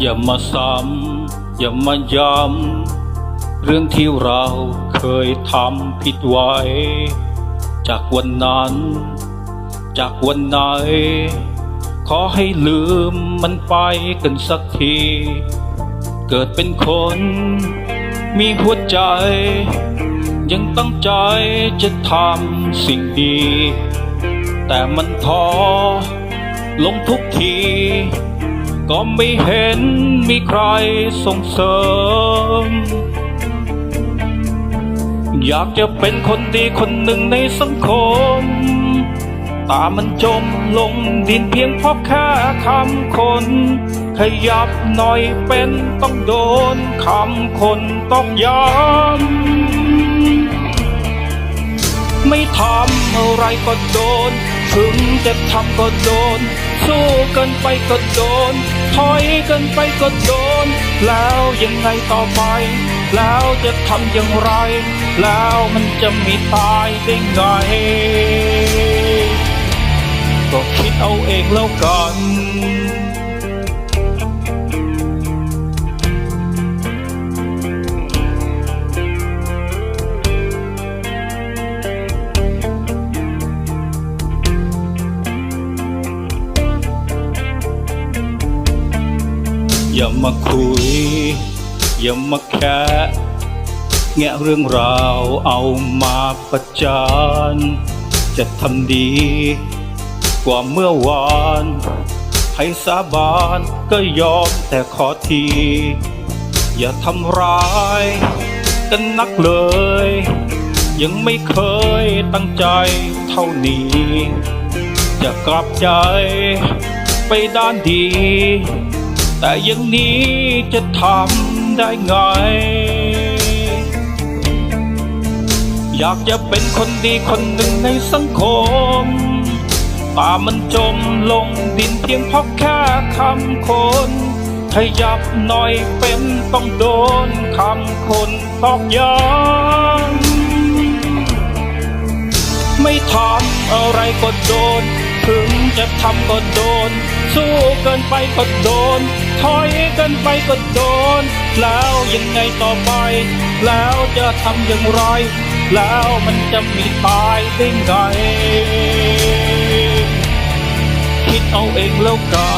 อย่ามาซ้ำอย่ามาย้ำเรื่องที่เราเคยทำผิดไว้ จากวันนั้น จากวันไหน ขอให้ลืมมันไปกันสักที เกิดเป็นคน มีหัวใจ ยังตั้งใจจะทำสิ่งดี แต่มันท้อลงทุกที ก็ไม่เห็นมีใครส่งเสริม อยากจะเป็นคนดีคนหนึ่งในสังคม ตามันจมลงดินเพียงเพราะแค่คำคน ขยับหน่อยเป็นต้องโดนคำคนต้องย้ำไม่ทำอะไรก็โดน ถึงจะทำก็โดน สู้กันไปก็โดน ถอยกันไปก็โดน แล้วยังไงต่อไป แล้วจะทำอย่างไร แล้วมันจะมีตายได้ไง ก็คิดเอาเองแล้วกัน อย่ามาคุย อย่ามาแค่แงะเรื่องราวเอามาประจาน จะทำดี กว่าเมื่อวานให้สาบานก็ยอมแต่ขอที อย่าทำร้ายกันนักเลย ยังไม่เคยตั้งใจเท่านี้ จะกลับใจไปด้านดี แต่อยังนี้จะทำได้ไง อยากจะเป็นคนดีคนหนึ่งในสังคมตามันจมลงดินเพียงเพราะแค่คำคนขยับหน่อยเป็นต้องโดนคำคนตอกย้ำไม่ทำอะไรก็โดน ถึงจะทำก็โดน สู้เกินไปก็โดน ถอยเกินไปก็โดน แล้วยังไงต่อไป แล้วจะทำอย่างไร แล้วมันจะมีตายได้ไงคิดเอาเองแล้วกัน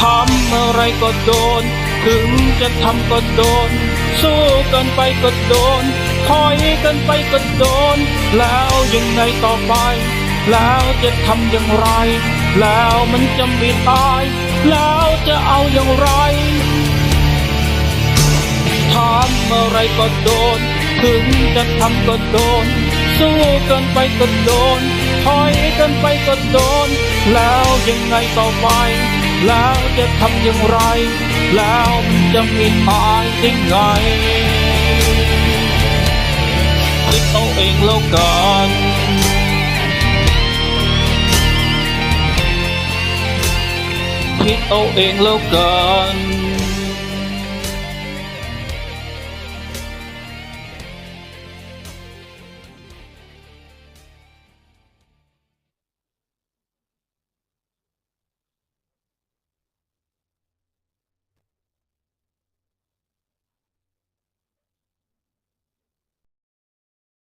ทำอะไรก็โดน ถึงจะทำก็โดน สู้กันไปก็โดนถอยกันไปก็โดน แล้วยังไงต่อไป แล้วจะทำอย่างไร แล้วมันจะไม่ตาย แล้วจะเอาอย่างไรทำอะไรก็โดน ถึงจะทำก็โดน สู้กันไปก็โดนถอยกันไปก็โดน แล้วยังไงต่อไป แล้วจะทำอย่างไร แล้วมันจะมีตายได้ไงคิดเอาเองแล้วกันคิดเอาเองแล้วกัน